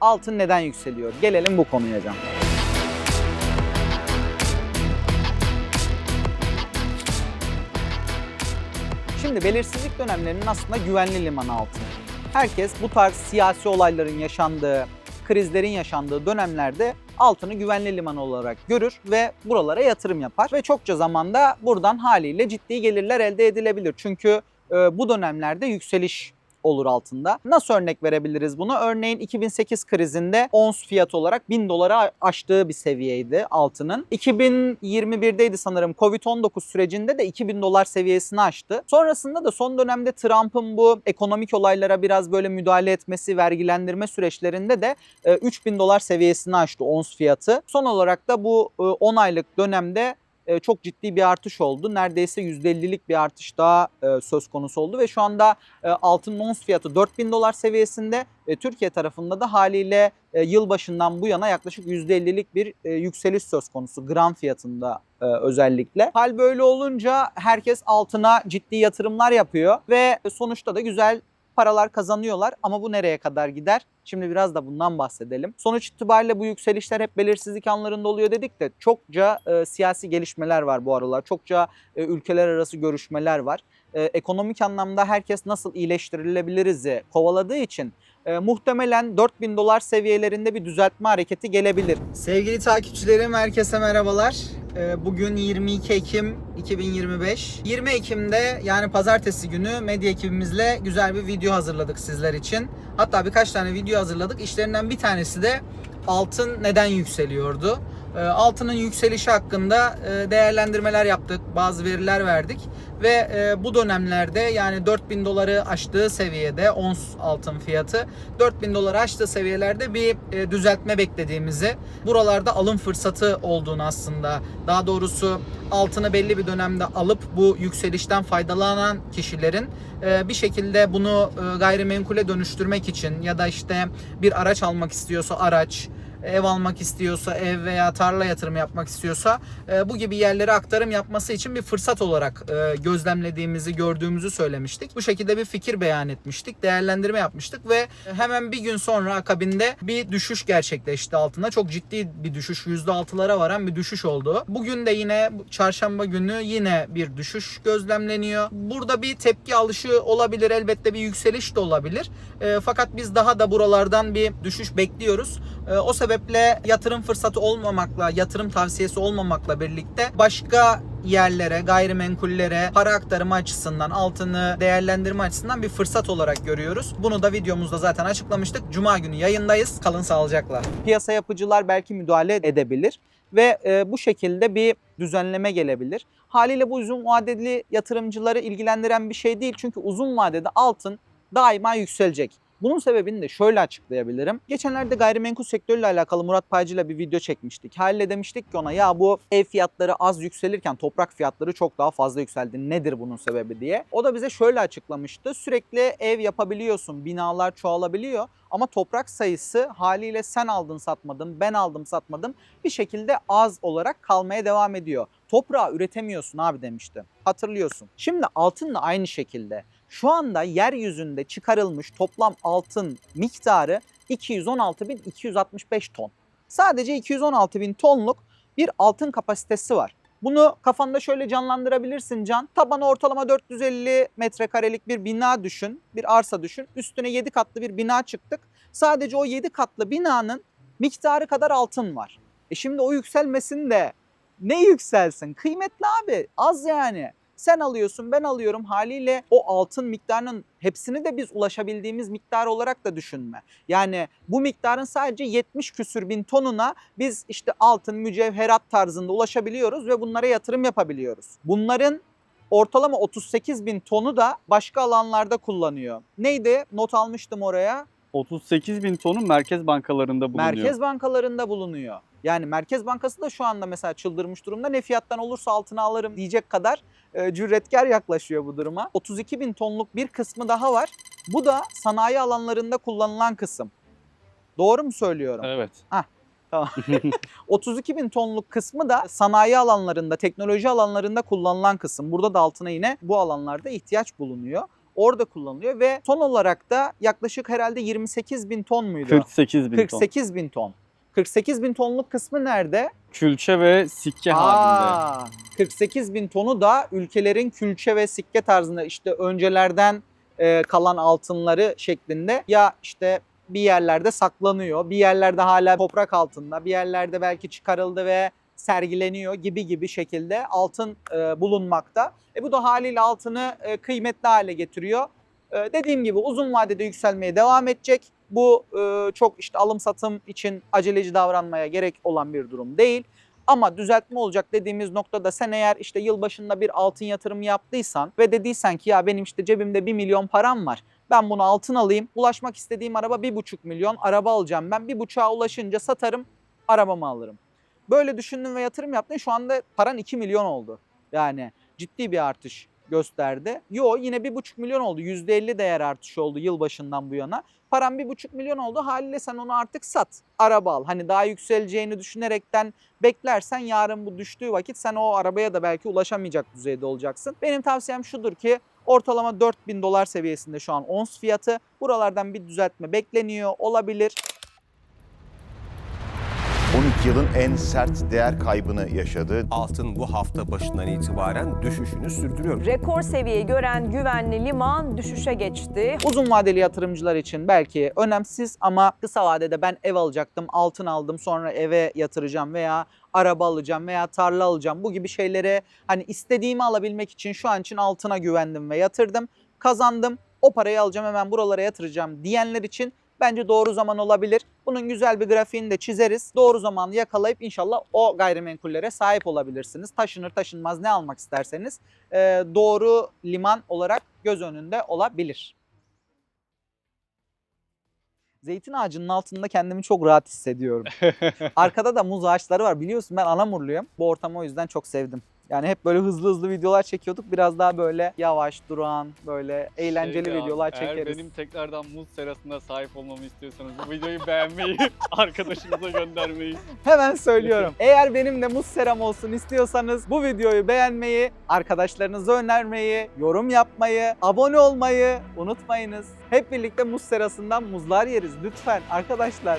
altın neden yükseliyor? Gelelim bu konuya Can. Şimdi belirsizlik dönemlerinin aslında güvenli limanı altın. Herkes bu tarz siyasi olayların yaşandığı, krizlerin yaşandığı dönemlerde altını güvenli liman olarak görür ve buralara yatırım yapar. Ve çokça zamanda buradan haliyle ciddi gelirler elde edilebilir. Çünkü e, bu dönemlerde yükseliş olur altında. Nasıl örnek verebiliriz bunu? Örneğin 2008 krizinde ons fiyat olarak 1000 dolara aştığı bir seviyeydi altının. 2021'deydi sanırım Covid-19 sürecinde de 2000 dolar seviyesini aştı. Sonrasında da son dönemde Trump'ın bu ekonomik olaylara biraz böyle müdahale etmesi, vergilendirme süreçlerinde de e, 3000 dolar seviyesini aştı ons fiyatı. Son olarak da bu e, 10 aylık dönemde e, çok ciddi bir artış oldu. Neredeyse %50'lik bir artış daha e, söz konusu oldu ve şu anda e, altın ons fiyatı 4000 dolar seviyesinde. E, Türkiye tarafında da haliyle yılbaşından bu yana yaklaşık %50'lik bir yükseliş söz konusu gram fiyatında özellikle. Hal böyle olunca herkes altına ciddi yatırımlar yapıyor ve sonuçta da güzel paralar kazanıyorlar ama bu nereye kadar gider? Şimdi biraz da bundan bahsedelim. Sonuç itibariyle bu yükselişler hep belirsizlik anlarında oluyor dedik de çokça e, siyasi gelişmeler var bu aralar. Çokça e, ülkeler arası görüşmeler var. E, ekonomik anlamda herkes nasıl iyileştirilebiliriz'i kovaladığı için e, muhtemelen 4000 dolar seviyelerinde bir düzeltme hareketi gelebilir. Sevgili takipçilerim herkese merhabalar. E, bugün 22 Ekim 2025. 20 Ekim'de yani pazartesi günü medya ekibimizle güzel bir video hazırladık sizler için. Hatta birkaç tane video hazırladık. İşlerinden bir tanesi de altın neden yükseliyordu. E, Altının yükselişi hakkında e, değerlendirmeler yaptık, bazı veriler verdik. Ve e, bu dönemlerde yani 4000 doları aştığı seviyede ons altın fiyatı 4000 doları aştığı seviyelerde bir e, düzeltme beklediğimizi, buralarda alım fırsatı olduğunu aslında daha doğrusu altını belli bir dönemde alıp bu yükselişten faydalanan kişilerin bir şekilde bunu gayrimenkule dönüştürmek için ya da işte bir araç almak istiyorsa araç, ev almak istiyorsa ev veya tarla yatırım yapmak istiyorsa e, bu gibi yerlere aktarım yapması için bir fırsat olarak e, gözlemlediğimizi gördüğümüzü söylemiştik. Bu şekilde bir fikir beyan etmiştik, değerlendirme yapmıştık ve hemen bir gün sonra akabinde bir düşüş gerçekleşti altında. Çok ciddi bir düşüş, %6'lara varan bir düşüş oldu. Bugün de yine çarşamba günü yine bir düşüş gözlemleniyor. Burada bir tepki alışı olabilir, elbette bir yükseliş de olabilir. E, fakat biz daha da buralardan bir düşüş bekliyoruz. E, o sebeple yatırım fırsatı olmamakla, yatırım tavsiyesi olmamakla birlikte başka yerlere, gayrimenkullere para aktarımı açısından, altını değerlendirme açısından bir fırsat olarak görüyoruz. Bunu da videomuzda zaten açıklamıştık. Cuma günü yayındayız. Kalın sağlıcakla. Piyasa yapıcılar belki müdahale edebilir ve e, bu şekilde bir düzenleme gelebilir. Haliyle bu uzun vadeli yatırımcıları ilgilendiren bir şey değil. Çünkü uzun vadede altın daima yükselecek. Bunun sebebini de şöyle açıklayabilirim. Geçenlerde gayrimenkul sektörüyle alakalı Murat Paycı'yla bir video çekmiştik. Haliyle demiştik ki ona ya bu ev fiyatları az yükselirken toprak fiyatları çok daha fazla yükseldi. Nedir bunun sebebi diye. O da bize şöyle açıklamıştı. Sürekli ev yapabiliyorsun, binalar çoğalabiliyor ama toprak sayısı haliyle sen aldın satmadın, ben aldım satmadım bir şekilde az olarak kalmaya devam ediyor. Toprağı üretemiyorsun abi demişti. Hatırlıyorsun. Şimdi altın da aynı şekilde. Şu anda yeryüzünde çıkarılmış toplam altın miktarı 216.265 ton. Sadece 216.000 tonluk bir altın kapasitesi var. Bunu kafanda şöyle canlandırabilirsin Can. Tabanı ortalama 450 metrekarelik bir bina düşün, bir arsa düşün. Üstüne 7 katlı bir bina çıktık. Sadece o 7 katlı binanın miktarı kadar altın var. E şimdi o yükselmesin de ne yükselsin? Kıymetli abi az yani. Sen alıyorsun ben alıyorum haliyle o altın miktarının hepsini de biz ulaşabildiğimiz miktar olarak da düşünme. Yani bu miktarın sadece 70 küsür bin tonuna biz işte altın, mücevherat tarzında ulaşabiliyoruz ve bunlara yatırım yapabiliyoruz. Bunların ortalama 38 bin tonu da başka alanlarda kullanıyor. Neydi? Not almıştım oraya. 38 bin tonu merkez bankalarında bulunuyor. Merkez bankalarında bulunuyor. Yani Merkez Bankası da şu anda mesela çıldırmış durumda. Ne fiyattan olursa altına alırım diyecek kadar e, cüretkar yaklaşıyor bu duruma. 32 bin tonluk bir kısmı daha var. Bu da sanayi alanlarında kullanılan kısım. Doğru mu söylüyorum? Evet. Tamam. 32 bin tonluk kısmı da sanayi alanlarında, teknoloji alanlarında kullanılan kısım. Burada da altına yine bu alanlarda ihtiyaç bulunuyor. orada kullanılıyor ve ton olarak da yaklaşık herhalde 28 bin ton muydu? 48 bin ton. 48 bin ton. 48 bin tonluk kısmı nerede? Külçe ve sikke halinde. Aa, 48 bin tonu da ülkelerin külçe ve sikke tarzında işte öncelerden e, kalan altınları şeklinde ya işte bir yerlerde saklanıyor, bir yerlerde hala toprak altında, bir yerlerde belki çıkarıldı ve sergileniyor gibi gibi şekilde altın e, bulunmakta. E bu da haliyle altını e, kıymetli hale getiriyor. E, dediğim gibi uzun vadede yükselmeye devam edecek. Bu e, çok işte alım satım için aceleci davranmaya gerek olan bir durum değil. Ama düzeltme olacak dediğimiz noktada sen eğer işte yılbaşında bir altın yatırımı yaptıysan ve dediysen ki ya benim işte cebimde 1 milyon param var. Ben bunu altın alayım. Ulaşmak istediğim araba 1,5 milyon. Araba alacağım ben. 1,5'a ulaşınca satarım. Arabamı alırım. Böyle düşündün ve yatırım yaptın. Şu anda paran 2 milyon oldu. Yani ciddi bir artış gösterdi. Yo yine 1,5 milyon oldu. %50 değer artışı oldu yılbaşından bu yana. Paran 1,5 milyon oldu. Haliyle sen onu artık sat. Araba al. Hani daha yükseleceğini düşünerekten beklersen yarın bu düştüğü vakit sen o arabaya da belki ulaşamayacak düzeyde olacaksın. Benim tavsiyem şudur ki ortalama 4000 dolar seviyesinde şu an ons fiyatı. Buralardan bir düzeltme bekleniyor olabilir. 12 yılın en sert değer kaybını yaşadı. Altın bu hafta başından itibaren düşüşünü sürdürüyor. Rekor seviyeyi gören güvenli liman düşüşe geçti. Uzun vadeli yatırımcılar için belki önemsiz ama kısa vadede ben ev alacaktım, altın aldım sonra eve yatıracağım veya araba alacağım veya tarla alacağım. Bu gibi şeylere hani istediğimi alabilmek için şu an için altına güvendim ve yatırdım. Kazandım. O parayı alacağım hemen buralara yatıracağım diyenler için bence doğru zaman olabilir. Bunun güzel bir grafiğini de çizeriz. Doğru zamanı yakalayıp inşallah o gayrimenkullere sahip olabilirsiniz. Taşınır taşınmaz ne almak isterseniz e, doğru liman olarak göz önünde olabilir. Zeytin ağacının altında kendimi çok rahat hissediyorum. Arkada da muz ağaçları var. Biliyorsun ben Anamurluyum. Bu ortamı o yüzden çok sevdim. Yani hep böyle hızlı hızlı videolar çekiyorduk. Biraz daha böyle yavaş, durağan, böyle eğlenceli Şeyde abi, videolar Eğer çekeriz. benim tekrardan muz serasına sahip olmamı istiyorsanız bu videoyu beğenmeyi, arkadaşınıza göndermeyi. Hemen söylüyorum. Eğer benim de muz seram olsun istiyorsanız bu videoyu beğenmeyi, arkadaşlarınıza önermeyi, yorum yapmayı, abone olmayı unutmayınız. Hep birlikte muz serasından muzlar yeriz lütfen arkadaşlar.